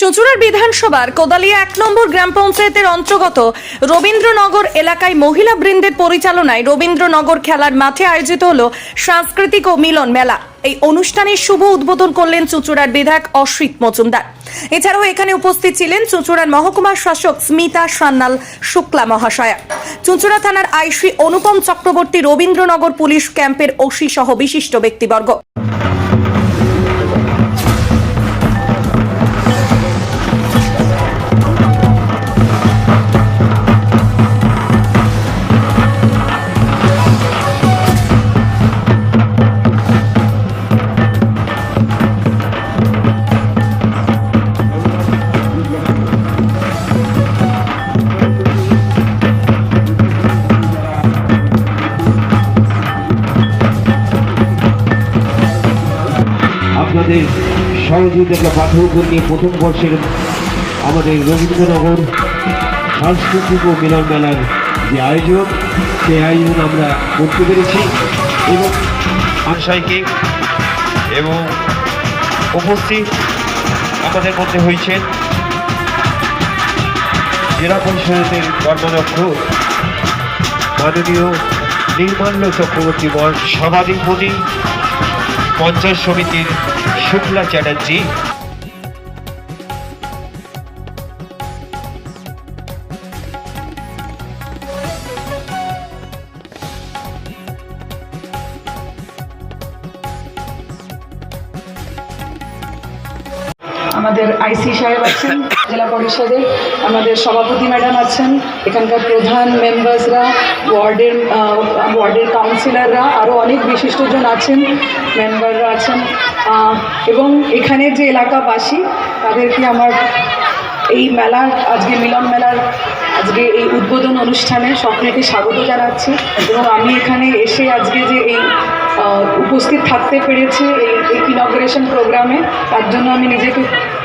চুঁচুড়ার বিধানসভার কোদালিয়া এক নম্বর গ্রাম পঞ্চায়েতের অন্তর্গত রবীন্দ্রনগর এলাকায় মহিলা বৃন্দের পরিচালনায় রবীন্দ্রনগর খেলার মাঠে আয়োজিত হল সাংস্কৃতিক ও মিলন মেলা। এই অনুষ্ঠানের শুভ উদ্বোধন করলেন চুঁচুড়ার বিধায়ক অশ্রিত মজুমদার। এছাড়াও এখানে উপস্থিত ছিলেন চুঁচুড়ার মহকুমার শাসক স্মিতা সান্যাল শুক্লা মহাশয়া। চুঁচুড়া থানার আইসি অনুপম চক্রবর্তী রবীন্দ্রনগর পুলিশ ক্যাম্পের ওসি সহ বিশিষ্ট ব্যক্তিবর্গ। আপনাদের সহযোগিতা পাঠ্যক্রম নিয়ে প্রথম বর্ষের আমাদের রবীন্দ্রনগর সাংস্কৃতিক ও মিলন মেলার যে আয়োজন, সেই আয়োজন আমরা করতে পেরেছি এবং আনসাইকে এবং উপস্থিত আমাদের মধ্যে হয়েছেন জেলা পরিষদের কর্মদক্ষ, মাননীয় নির্মাল্য চক্রবর্তী বর সভাধিপতি পঞ্চায়েত সমিতির শুক্লা চ্যাটার্জি। আমাদের আইসি সাহেব আছেন। জেলা পরিষদে আমাদের সভাপতি ম্যাডাম আছেন, এখানকার প্রধান মেম্বার্সরা, ওয়ার্ডের ওয়ার্ডের কাউন্সিলররা, আরও অনেক বিশিষ্টজন আছেন, মেম্বাররা আছেন। এবং এখানে যে এলাকাবাসী, তাদেরকে আমার এই মেলার, আজকে মিলন মেলার, আজকে এই উদ্বোধন অনুষ্ঠানে সকলকে স্বাগত জানাচ্ছি। এবং আমি এখানে এসে আজকে যে এই উপস্থিত থাকতে পেরেছি এই ইনগ্রেশন প্রোগ্রামে তার জন্য আমি নিজেকে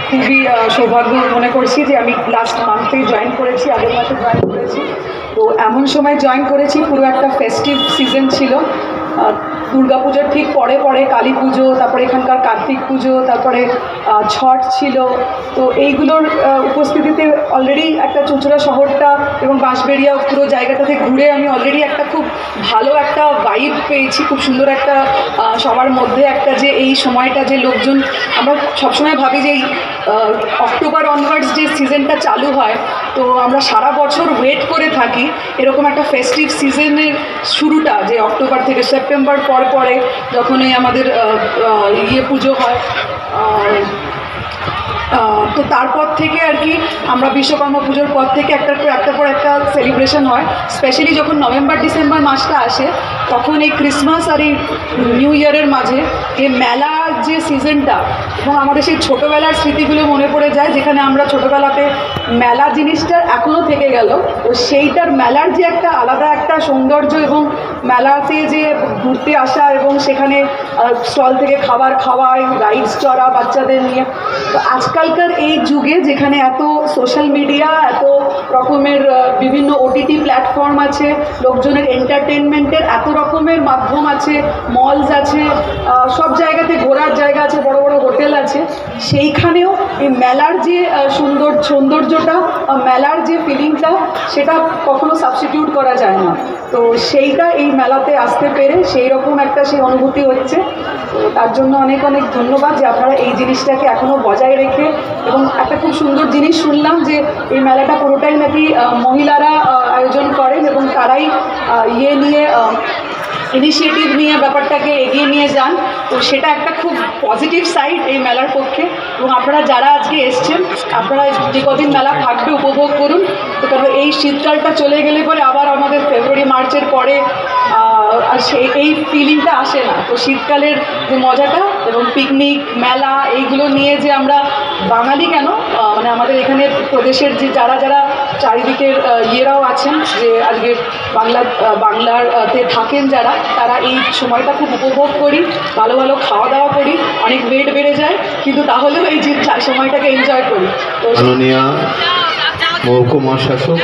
খুবই সৌভাগ্য মনে করছি যে আমি লাস্ট মান্থে জয়েন করেছি, আগের মাসে জয়েন করেছি। তো এমন সময় জয়েন করেছি, পুরো একটা ফেস্টিভ সিজন ছিল। দুর্গাপুজোর ঠিক পরে পরে কালী পুজো, তারপরে এখানকার কার্তিক পুজো, তারপরে ছট ছিল। তো এইগুলোর উপস্থিতিতে অলরেডি একটা চুঁচুড়া শহরটা এবং বাঁশবেড়িয়া পুরো জায়গাটাতে ঘুরে আমি অলরেডি একটা খুব ভালো একটা ভাইব পেয়েছি, খুব সুন্দর একটা সবার মধ্যে একটা যে এই সময়টা যে লোকজন, আমরা সবসময় ভাবি যে এই অক্টোবর অনওয়ার্ডস যে সিজনটা চালু হয়, তো আমরা সারা বছর ওয়েট করে থাকি, এরকম একটা ফেস্টিভ সিজনের শুরুটা যে অক্টোবর থেকে সেপ্টেম্বর পর পরে যখনই আমাদের ইয়ে পুজো হয়। তো তারপর থেকে আর কি আমরা বিশ্বকর্মা পুজোর পর থেকে একটা একটার পর একটা সেলিব্রেশন হয়। স্পেশালি যখন নভেম্বর ডিসেম্বর মাসটা আসে, তখন এই ক্রিসমাস আর এই নিউ ইয়ারের মাঝে যে মেলার যে সিজনটা এবং আমাদের সেই ছোটোবেলার স্মৃতিগুলো মনে পড়ে যায়, যেখানে আমরা ছোটোবেলাতে মেলা জিনিসটা এখনও থেকে গেল। তো সেইটার মেলার যে একটা আলাদা একটা সৌন্দর্য এবং মেলাতে যে ঘুরতে আসা এবং সেখানে স্টল থেকে খাবার খাওয়া রাইডস চড়া বাচ্চাদের নিয়ে। তো আজকালকার এই যুগে যেখানে এত সোশ্যাল মিডিয়া এত রকমের বিভিন্ন ওটিটি প্ল্যাটফর্ম আছে, লোকজনের এন্টারটেনমেন্টের এত রকমের মাধ্যম আছে মলস আছে সব জায়গাতে ঘোরার জায়গা আছে, বড় বড় হোটেল আছে। সেইখানেও এই মেলার যে সুন্দর, সৌন্দর্যটা মেলার যে ফিলিংটা সেটা কখনো সাবস্টিটিউট করা যায় না। তো সেইটা এই মেলাতে আসতে পেরে সেই রকম একটা সেই অনুভূতি হচ্ছে। তার জন্য অনেক অনেক ধন্যবাদ যে আপনারা এই জিনিসটাকে এখনও বজায় রেখে এবং একটা খুব সুন্দর জিনিস শুনলাম যে এই মেলাটা পুরোটাই নাকি মহিলারা আয়োজন করেন এবং তারাই ইয়ে নিয়ে ইনিশিয়েটিভ নিয়ে ব্যাপারটাকে এগিয়ে নিয়ে যান, তো সেটা একটা খুব পজিটিভ সাইড এই মেলার পক্ষে। এবং আপনারা যারা আজকে এসছেন, আপনারা যে কদিন মেলা থাকবে উপভোগ করুন। তো কারণ এই শীতকালটা চলে গেলে পরে আবার আমাদের ফেব্রুয়ারি মার্চের পরে আর সেই এই ফিলিংটা আসে না। তো শীতকালের যে মজাটা এবং পিকনিক মেলা, এইগুলো নিয়ে যে আমরা বাঙালি কেন? মানে আমাদের এখানে প্রদেশের যে যারা যারা চারিদিকের ইয়েরাও আছেন যে আজকে বাংলা আহ, বাংলার তে থাকেন যারা তারা এই সময়টা খুব উপভোগ করি ভালো ভালো খাওয়া দাওয়া করি অনেক ওয়েট বেড়ে যায় কিন্তু তাহলেও এই যে সময়টাকে এনজয় করি। তো মাননীয় মহকুমা শাসক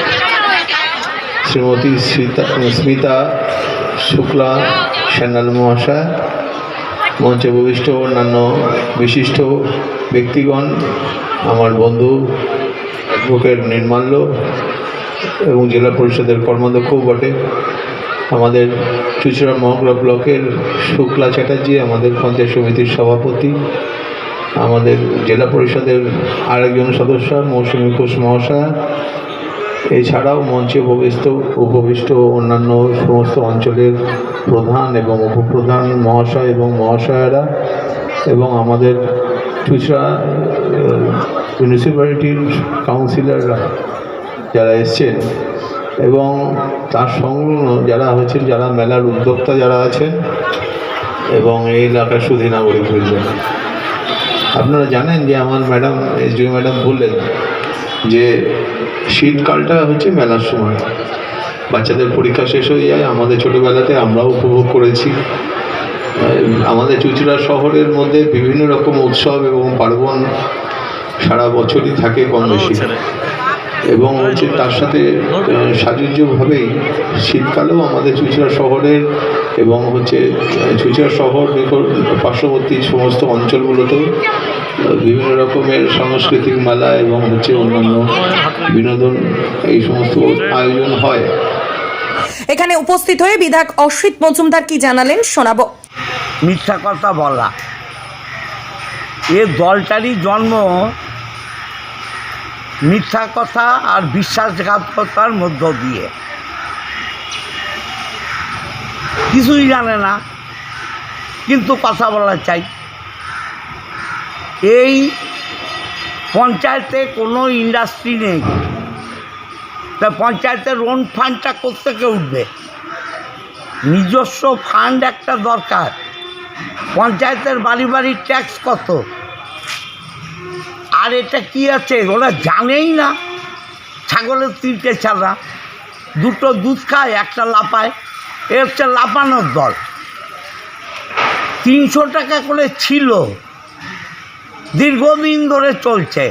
শ্রীমতী স্মিতা স্মিতা শুক্লা স্যান্ডাল মহাশয় মঞ্চে উপবিষ্ট অন্যান্য বিশিষ্ট ব্যক্তিগণ আমার বন্ধু অ্যাডভোকেট নির্মাল্য এবং জেলা পরিষদের কর্মাধ্যক্ষও বটে। আমাদের চুচড়া মহকুড়া ব্লকের শুক্লা চ্যাটার্জি, আমাদের পঞ্চায়েত সমিতির সভাপতি, আমাদের জেলা পরিষদের আরেকজন সদস্য, মৌসুমী ঘোষ মহাশয়া। এছাড়াও মঞ্চে উপবিষ্ট উপবিষ্ট অন্যান্য সমস্ত অঞ্চলের প্রধান এবং উপপ্রধান মহাশয় এবং মহাশয়েরা এবং আমাদের চুচড়া মিউনিসিপ্যালিটির কাউন্সিলররা যারা এসছেন এবং তার সংলগ্ন যারা হচ্ছেন যারা মেলার উদ্যোক্তা যারা আছেন এবং এই এলাকার সুধী নাগরিক বলবেন আপনারা জানেন যে আমার ম্যাডাম এসডিও ম্যাডাম বললেন যে শীতকালটা হচ্ছে মেলার সময়। বাচ্চাদের পরীক্ষা শেষ হয়ে যায়, আমাদের ছোটোবেলাতে আমরাও উপভোগ করেছি। আমাদের চুচড়া শহরের মধ্যে বিভিন্ন রকম উৎসব এবং পার্বণ সারা বছরই থাকে কম বেশি। এবং হচ্ছে তার সাথে সাজুজ্যভাবেই শীতকালেও আমাদের চুচড়া শহরের এবং হচ্ছে চুচড়া শহর নিকট পার্শ্ববর্তী সমস্ত অঞ্চলগুলোতেও বিভিন্ন রকমের সাংস্কৃতিক মেলা এবং হচ্ছে অন্যান্য বিনোদন এই সমস্ত আয়োজন হয়। এখানে উপস্থিত হয়ে বিধায়ক অসিত মজুমদার কি জানালেন শোনাবো। মিথ্যা কথা বলা। এ দলটারই জন্ম মিথ্যা কথা আর বিশ্বাসঘাতকতার মধ্য দিয়ে। কিছুই জানে না, কিন্তু কথা বলা চাই। এই পঞ্চায়েতে কোনো ইন্ডাস্ট্রি নেই। তা পঞ্চায়েতের লোন ফান্ডটা কোথেকে উঠবে? নিজস্ব ফান্ড একটা দরকার। পঞ্চায়েতের বাড়ি বাড়ি ট্যাক্স কত? আর এটা কি আছে? ওরা জানেই না। ছাগলের তিনটে ছাড়া দুটো দুধ খায়, একটা লাপায় এ হচ্ছে লাপানোর দল। তিনশো টাকা করে ছিল। দীর্ঘদিন ধরে চলছে।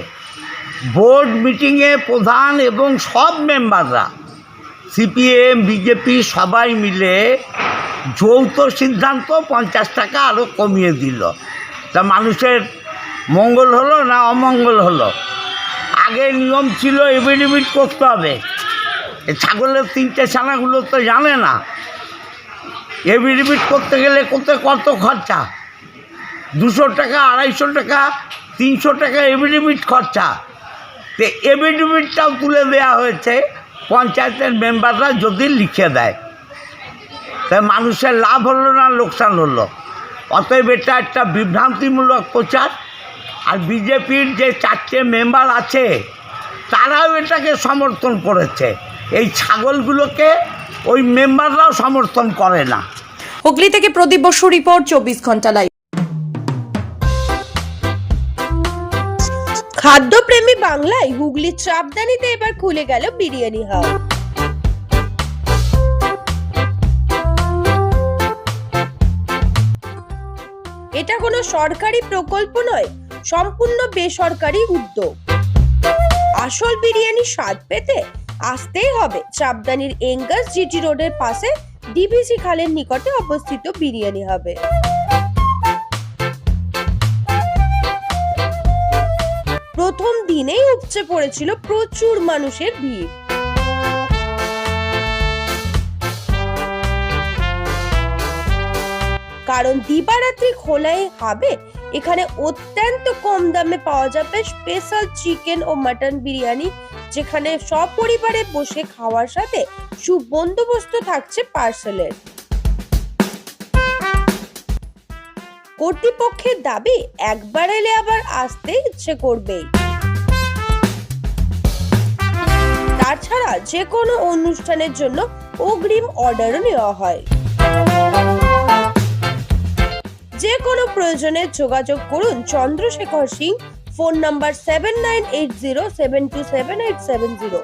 বোর্ড মিটিংয়ে প্রধান এবং সব মেম্বাররা, সিপিএম, বিজেপি সবাই মিলে যৌথ সিদ্ধান্ত পঞ্চাশ টাকা আরও কমিয়ে দিল। তা মানুষের মঙ্গল হলো না অমঙ্গল হলো? আগে নিয়ম ছিল এফিডেভিট করতে হবে। ছাগলের তিনটে ছানাগুলো তো জানে না। এফিডেভিট করতে গেলে করতে কত খরচা? দুশো টাকা, আড়াইশো টাকা, তিনশো টাকা এফিডেভিট খরচা। তো এফিডেভিটটাও তুলে দেওয়া হয়েছে, পঞ্চায়েতের মেম্বাররা যদি লিখে দেয়। তাই মানুষের লাভ হলো না লোকসান হলো? অতএব এটা একটা বিভ্রান্তিমূলক প্রচার। আর বিজেপির যে চারটে মেম্বার আছে তারাও এটাকে সমর্থন করেছে। এই ছাগলগুলোকে ওই মেম্বাররাও সমর্থন করে না। হুগলি থেকে প্রদীপ বসু রিপোর্ট চব্বিশ ঘণ্টা লাইভ খাদ্যপ্রেমী বাংলায় হুগলির চাপদানিতে এবার খুলে গেল বিরিয়ানি হাউস এটা কোনো সরকারি প্রকল্প নয় সম্পূর্ণ বেসরকারি উদ্যোগ। আসল বিরিয়ানি স্বাদ পেতে আসতেই হবে। চাপদানির এঙ্গাস জিটি রোডের পাশে ডিভিসি খালের নিকটে অবস্থিত বিরিয়ানি হবে। প্রথম দিনেই উপচে পড়েছিল প্রচুর মানুষের ভিড়। কারণ দিবারাত্রি খোলাই হবে এখানে অত্যন্ত কম দামে পাওয়া যাবে স্পেশাল চিকেন ও মাটন বিরিয়ানি, যেখানে সপরিবারে বসে খাওয়ার সাথে সুবন্দোবস্ত থাকছে পার্সেলের কর্তৃপক্ষের দাবি, একবার এলে আবার আসতে ইচ্ছে করবেই। তাছাড়া যে কোনো অনুষ্ঠানের জন্য অগ্রিম অর্ডারও নেওয়া হয়। যে কোনো প্রয়োজনে যোগাযোগ করুন Chandrashekhar Singh, phone number seven nine eight zero seven two seven eight seven zero